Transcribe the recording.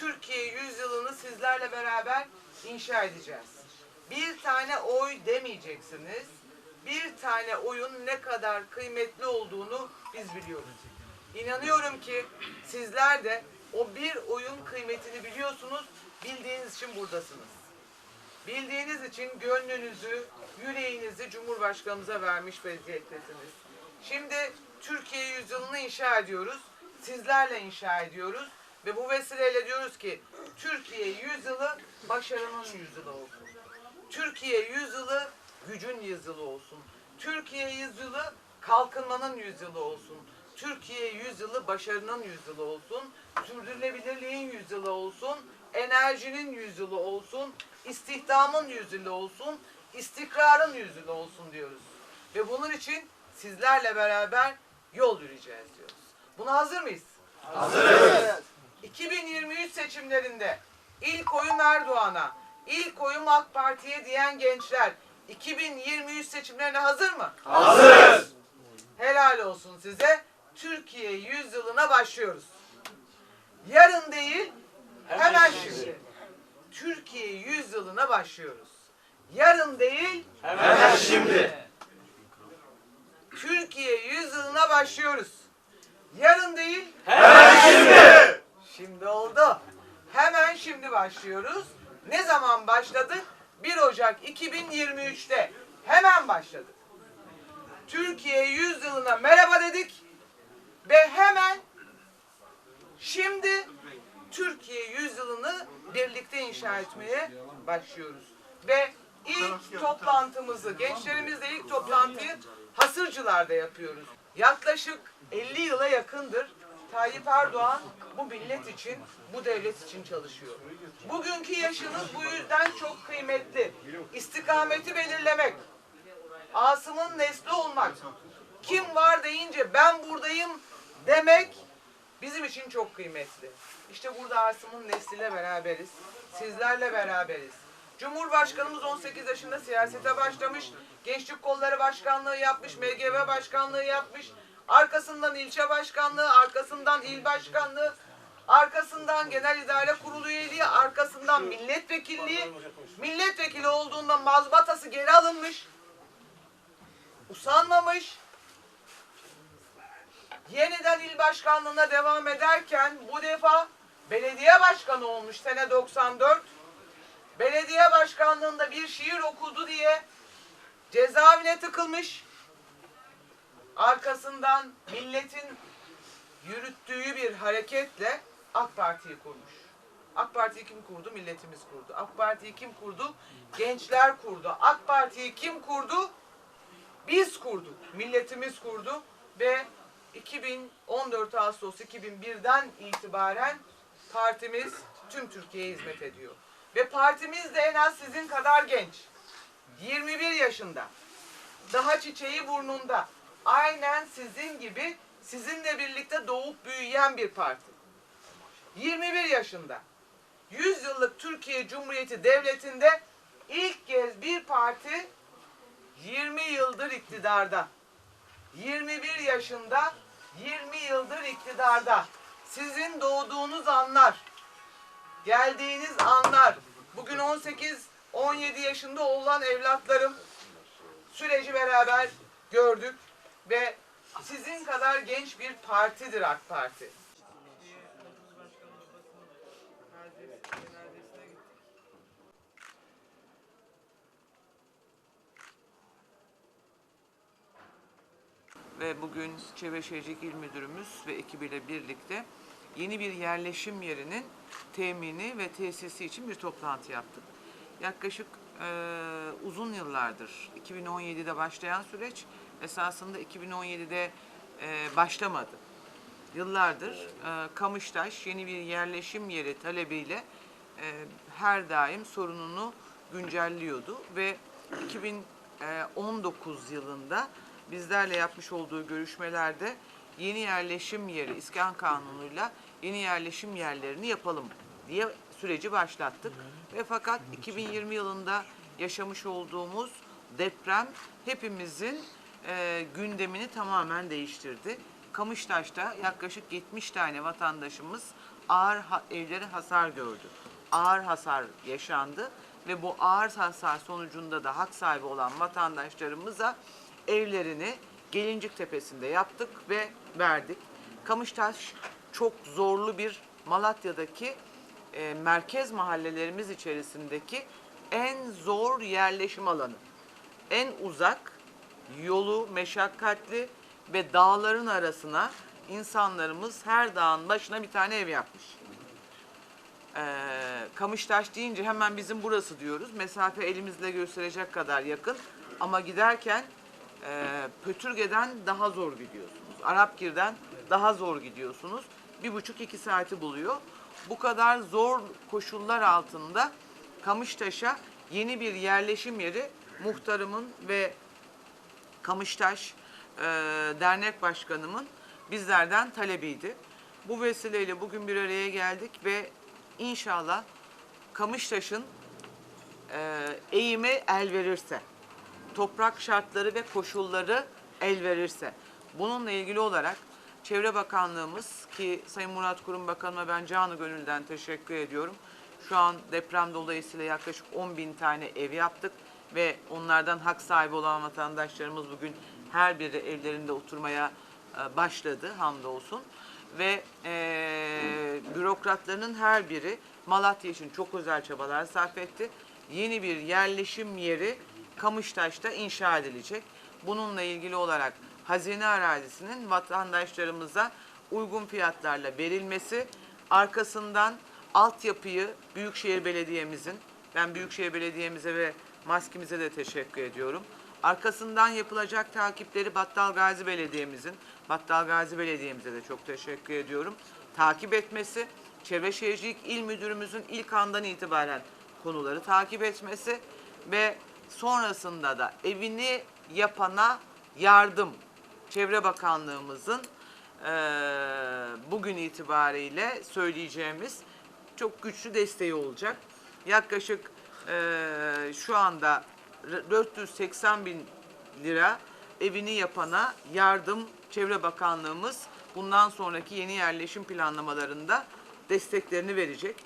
Türkiye yüzyılını sizlerle beraber inşa edeceğiz. Bir tane oy demeyeceksiniz. Bir tane oyun ne kadar kıymetli olduğunu biz biliyoruz. İnanıyorum ki sizler de o bir oyun kıymetini biliyorsunuz. Bildiğiniz için buradasınız. Bildiğiniz için gönlünüzü, yüreğinizi Cumhurbaşkanımıza vermiş vaziyettesiniz. Şimdi Türkiye yüzyılını inşa ediyoruz. Sizlerle inşa ediyoruz. Ve bu vesileyle diyoruz ki Türkiye yüzyılı başarının yüzyılı olsun. Türkiye yüzyılı gücün yüzyılı olsun. Türkiye yüzyılı kalkınmanın yüzyılı olsun. Türkiye yüzyılı başarının yüzyılı olsun. Sürdürülebilirliğin yüzyılı olsun. Enerjinin yüzyılı olsun. istihdamın yüzyılı olsun. istikrarın yüzyılı olsun diyoruz. Ve bunun için sizlerle beraber yol yürüyeceğiz diyoruz. Buna hazır mıyız? Hazırız. 2023 seçimlerinde ilk oyum Erdoğan'a, ilk oyum AK Parti'ye diyen gençler 2023 seçimlerine hazır mı? Hazırız. Helal olsun size. Türkiye yüzyılına başlıyoruz. Yarın değil, hemen şimdi. Türkiye yüzyılına başlıyoruz. Yarın değil, Hemen şimdi. Türkiye yüzyılına başlıyoruz. Yarın değil, Hemen şimdi. Şimdi oldu. Hemen şimdi başlıyoruz. Ne zaman başladık? 1 Ocak 2023'te. Hemen başladık. Türkiye yüzyılına merhaba dedik. Ve hemen şimdi Türkiye yüzyılını birlikte inşa etmeye başlıyoruz. Ve ilk toplantımızı, gençlerimizle ilk toplantıyı Hasırcılar'da yapıyoruz. Yaklaşık 50 yıla yakındır Tayyip Erdoğan bu millet için, bu devlet için çalışıyor. Bugünkü yaşınız bu yüzden çok kıymetli. İstikameti belirlemek, Asım'ın nesli olmak, kim var deyince ben buradayım demek bizim için çok kıymetli. İşte burada Asım'ın nesliyle beraberiz. Sizlerle beraberiz. Cumhurbaşkanımız 18 yaşında siyasete başlamış. Gençlik Kolları Başkanlığı yapmış, MGB Başkanlığı yapmış. Arkasından ilçe başkanlığı, arkasından il başkanlığı, arkasından genel idare kurulu üyeliği, arkasından milletvekilliği. Milletvekili olduğunda mazbatası geri alınmış. Usanmamış. Yeniden il başkanlığına devam ederken bu defa belediye başkanı olmuş sene 94. Belediye başkanlığında bir şiir okudu diye cezaevine tıkılmış. Arkasından milletin yürüttüğü bir hareketle AK Parti'yi kurmuş. AK Parti'yi kim kurdu? Milletimiz kurdu. AK Parti'yi kim kurdu? Gençler kurdu. AK Parti'yi kim kurdu? Biz kurduk. Milletimiz kurdu ve 2014 Ağustos 2001'den itibaren partimiz tüm Türkiye'ye hizmet ediyor. Ve partimiz de en az sizin kadar genç. 21 yaşında. Daha çiçeği burnunda. Aynen sizin gibi sizinle birlikte doğup büyüyen bir parti. 21 yaşında. 100 yıllık Türkiye Cumhuriyeti Devleti'nde ilk kez bir parti 20 yıldır iktidarda. 21 yaşında 20 yıldır iktidarda. Sizin doğduğunuz anlar, geldiğiniz anlar, bugün 18 17 yaşında olan evlatlarım süreci beraber gördük ve sizin kadar genç bir partidir AK Parti. Ve bugün Çevre Şehircilik İl Müdürümüz ve ekibiyle birlikte yeni bir yerleşim yerinin temini ve tesisi için bir toplantı yaptık. Yaklaşık e, uzun yıllardır 2017'de başlayan süreç esasında 2017'de e, başlamadı. Yıllardır e, Kamıştaş yeni bir yerleşim yeri talebiyle e, her daim sorununu güncelliyordu ve 2019 yılında bizlerle yapmış olduğu görüşmelerde yeni yerleşim yeri iskan kanunuyla yeni yerleşim yerlerini yapalım diye süreci başlattık. Ve fakat 2020 yılında yaşamış olduğumuz deprem hepimizin e, gündemini tamamen değiştirdi. Kamıştaş'ta yaklaşık 70 tane vatandaşımız ağır ha- evleri hasar gördü. Ağır hasar yaşandı ve bu ağır hasar sonucunda da hak sahibi olan vatandaşlarımıza evlerini Gelincik Tepesi'nde yaptık ve verdik. Kamıştaş çok zorlu bir Malatya'daki e, merkez mahallelerimiz içerisindeki en zor yerleşim alanı. En uzak, yolu meşakkatli ve dağların arasına insanlarımız her dağın başına bir tane ev yapmış. Ee, Kamıştaş deyince hemen bizim burası diyoruz. Mesafe elimizle gösterecek kadar yakın. Ama giderken e, Pötürge'den daha zor gidiyorsunuz. Arapgir'den daha zor gidiyorsunuz. Bir buçuk iki saati buluyor. Bu kadar zor koşullar altında Kamıştaş'a yeni bir yerleşim yeri muhtarımın ve Kamıştaş e, Dernek Başkanımın bizlerden talebiydi. Bu vesileyle bugün bir araya geldik ve inşallah Kamıştaş'ın e, eğimi el verirse, toprak şartları ve koşulları el verirse, bununla ilgili olarak Çevre Bakanlığımız ki Sayın Murat Kurum Bakanıma ben canı gönülden teşekkür ediyorum. Şu an deprem dolayısıyla yaklaşık 10 bin tane ev yaptık ve onlardan hak sahibi olan vatandaşlarımız bugün her biri evlerinde oturmaya e, başladı hamdolsun. Ve e, bürokratlarının her biri Malatya için çok özel çabalar sarf etti. Yeni bir yerleşim yeri Kamıştaş'ta inşa edilecek. Bununla ilgili olarak hazine arazisinin vatandaşlarımıza uygun fiyatlarla verilmesi, arkasından altyapıyı Büyükşehir Belediye'mizin, ben Büyükşehir Belediye'mize ve maskimize de teşekkür ediyorum. Arkasından yapılacak takipleri Battal Gazi Belediye'mizin, Battal Gazi Belediye'mize de çok teşekkür ediyorum. Takip etmesi, Çevre Şehircilik İl Müdürümüzün ilk andan itibaren konuları takip etmesi ve sonrasında da evini yapana yardım Çevre Bakanlığımızın eee, bugün itibariyle söyleyeceğimiz çok güçlü desteği olacak. Yaklaşık eee, şu anda 480 bin lira evini yapana yardım Çevre Bakanlığımız bundan sonraki yeni yerleşim planlamalarında desteklerini verecek.